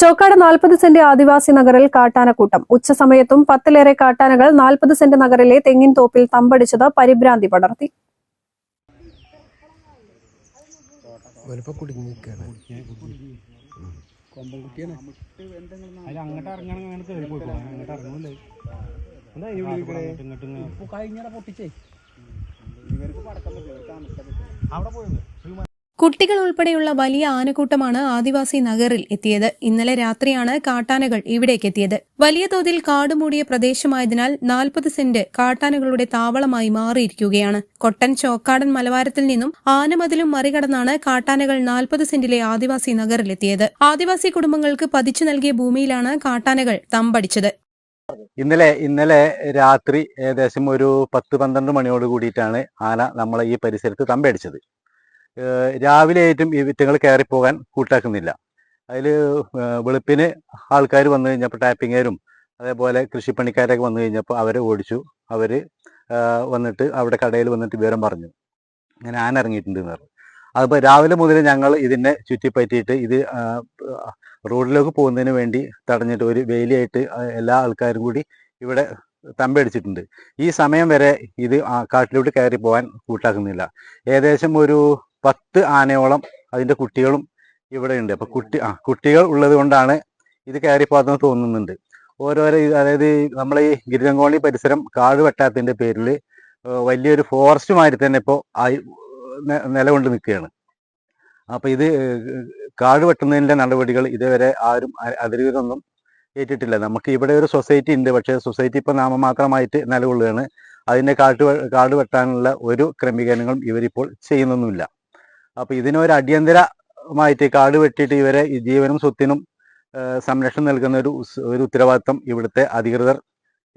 ചോക്കാട് നാൽപ്പത് സെന്റ് ആദിവാസി നഗറിൽ കാട്ടാനക്കൂട്ടം. ഉച്ചസമയത്തും പത്തിലേറെ കാട്ടാനകൾ നാൽപ്പത് സെന്റ് നഗറിലെ തെങ്ങിൻ തോപ്പിൽ തമ്പടിച്ചത് പരിഭ്രാന്തി പടർത്തി. അവിടെ പോയത് കുട്ടികൾ ഉൾപ്പെടെയുള്ള വലിയ ആനക്കൂട്ടമാണ് ആദിവാസി നഗറിൽ എത്തിയത്. ഇന്നലെ രാത്രിയാണ് കാട്ടാനകൾ ഇവിടേക്ക് എത്തിയത്. വലിയ തോതിൽ കാടുമൂടിയ പ്രദേശമായതിനാൽ നാൽപ്പത് സെന്റ് കാട്ടാനകളുടെ താവളമായി മാറിയിരിക്കുകയാണ്. കൊട്ടൻ ചോക്കാടൻ മലവാരത്തിൽ നിന്നും ആനമതിലും മറികടന്നാണ് കാട്ടാനകൾ നാൽപ്പത് സെന്റിലെ ആദിവാസി നഗറിലെത്തിയത് ആദിവാസി കുടുംബങ്ങൾക്ക് പതിച്ചു നൽകിയ ഭൂമിയിലാണ് കാട്ടാനകൾ തമ്പടിച്ചത്. ഇന്നലെ ഇന്നലെ രാത്രി ഏകദേശം ഒരു പത്ത് പന്ത്രണ്ട് മണിയോട് കൂടിയിട്ടാണ് ആന നമ്മളെ ഈ പരിസരത്ത് തമ്പടിച്ചത്. രാവിലെ ആയിട്ടും ഈ വിറ്റങ്ങൾ കയറിപ്പോകാൻ കൂട്ടാക്കുന്നില്ല. അതിൽ വെളുപ്പിന് ആൾക്കാർ വന്നു കഴിഞ്ഞപ്പോൾ ടാപ്പിങ്ങുകാരും അതേപോലെ കൃഷിപ്പണിക്കാരൊക്കെ വന്നു കഴിഞ്ഞപ്പോൾ അവരെ ഓടിച്ചു. അവർ വന്നിട്ട് അവിടെ കടയിൽ വന്നിട്ട് വിവരം പറഞ്ഞു. ഇങ്ങനെ ആന ഇറങ്ങിയിട്ടുണ്ട് എന്ന് പറഞ്ഞു. അതിപ്പോൾ രാവിലെ മുതൽ ഞങ്ങൾ ഇതിനെ ചുറ്റിപ്പറ്റിയിട്ട് ഇത് റോഡിലേക്ക് പോകുന്നതിന് വേണ്ടി തടഞ്ഞിട്ട് ഒരു വേലിയായിട്ട് എല്ലാ ആൾക്കാരും കൂടി ഇവിടെ തമ്പടിച്ചിട്ടുണ്ട്. ഈ സമയം വരെ ഇത് കാട്ടിലോട്ട് കയറി പോകാൻ കൂട്ടാക്കുന്നില്ല. ഏകദേശം ഒരു പത്ത് ആനയോളം അതിന്റെ കുട്ടികളും ഇവിടെ ഉണ്ട് അപ്പൊ കുട്ടി ആ കുട്ടികൾ ഉള്ളത് കൊണ്ടാണ് ഇത് കയറിപ്പോകുന്നത് തോന്നുന്നുണ്ട്. ഓരോരോ അതായത് നമ്മളെ ഈ ഗിരിജങ്കോണി പരിസരം കാട് വെട്ടാത്തിന്റെ പേരിൽ വലിയൊരു ഫോറസ്റ്റ് മാതിരി തന്നെ ഇപ്പോൾ ആയി നിലകൊണ്ട് നിൽക്കുകയാണ്. അപ്പൊ ഇത് കാട് വെട്ടുന്നതിന്റെ നടപടികൾ ഇതുവരെ ആരും അ- അധികൃതരൊന്നും ഏറ്റിട്ടില്ല. നമുക്ക് ഇവിടെ ഒരു സൊസൈറ്റി ഉണ്ട്. പക്ഷേ സൊസൈറ്റി ഇപ്പൊ നാമമാത്രമായിട്ട് നിലകൊള്ളുകയാണ്. അതിന്റെ കാട്ട് കാട് വെട്ടാനുള്ള ഒരു ക്രമീകരണങ്ങളും ഇവരിപ്പോൾ ചെയ്യുന്നൊന്നുമില്ല. അപ്പൊ ഇതിനൊരു അടിയന്തരമായിട്ട് കാട് വെട്ടിയിട്ട് ഇവരെ ജീവനും സ്വത്തിനും സംരക്ഷണം നൽകുന്ന ഒരു ഒരു ഉത്തരവാദിത്തം ഇവിടുത്തെ അധികൃതർ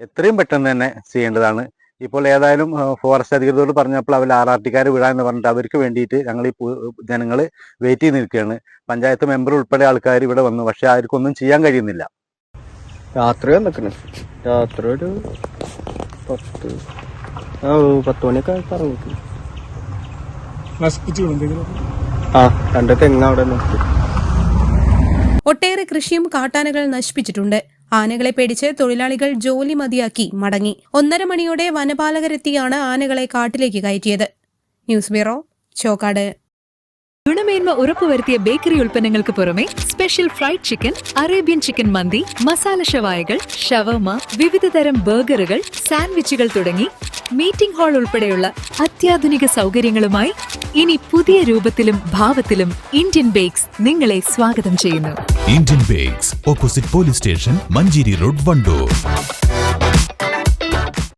എത്രയും പെട്ടെന്ന് തന്നെ ചെയ്യേണ്ടതാണ്. ഇപ്പോൾ ഏതായാലും ഫോറസ്റ്റ് അധികൃതരോട് പറഞ്ഞപ്പോൾ അവർ ആർ ആർ ടിക്കാർ വിടാമെന്ന് പറഞ്ഞിട്ട് അവർക്ക് വേണ്ടിയിട്ട് ഞങ്ങൾ ഈ ജനങ്ങൾ വെയിറ്റ് ചെയ്ത് നിൽക്കുകയാണ്. പഞ്ചായത്ത് മെമ്പർ ഉൾപ്പെടെ ആൾക്കാർ ഇവിടെ വന്നു. പക്ഷെ ആർക്കൊന്നും ചെയ്യാൻ കഴിയുന്നില്ല. രാത്രി വന്നിക്കണ്. രാത്രി ഒരു പത്ത് പത്ത് മണിയൊക്കെ പറഞ്ഞു നശിപ്പിച്ചു ആ രണ്ട് തെങ്ങ് അവിടെ ഒട്ടേറെ കൃഷിയും കാട്ടാനകൾ നശിപ്പിച്ചിട്ടുണ്ട്. ആനകളെ പേടിച്ച് തൊഴിലാളികൾ ജോലി മതിയാക്കി മടങ്ങി. ഒന്നര മണിയോടെ വനപാലകരെത്തിയാണ് ആനകളെ കാട്ടിലേക്ക് കയറ്റിയത്. News bureau Chokkad. ഗുണമേന്മ ഉറപ്പുവരുത്തിയ ബേക്കറി ഉൽപ്പന്നങ്ങൾക്ക് പുറമെ special fried chicken Arabian chicken മന്തി മസാല ഷവായകൾ ഷവർമ വിവിധതരം ബർഗറുകൾ സാൻഡ്വിച്ചുകൾ തുടങ്ങി മീറ്റിംഗ് ഹാൾ ഉൾപ്പെടെയുള്ള അത്യാധുനിക സൗകര്യങ്ങളുമായി ഇനി പുതിയ രൂപത്തിലും ഭാവത്തിലും ഇന്ത്യൻ ബേക്സ് നിങ്ങളെ സ്വാഗതം ചെയ്യുന്നു. Indian Bakes opposite police station Manjeri road Wandoor.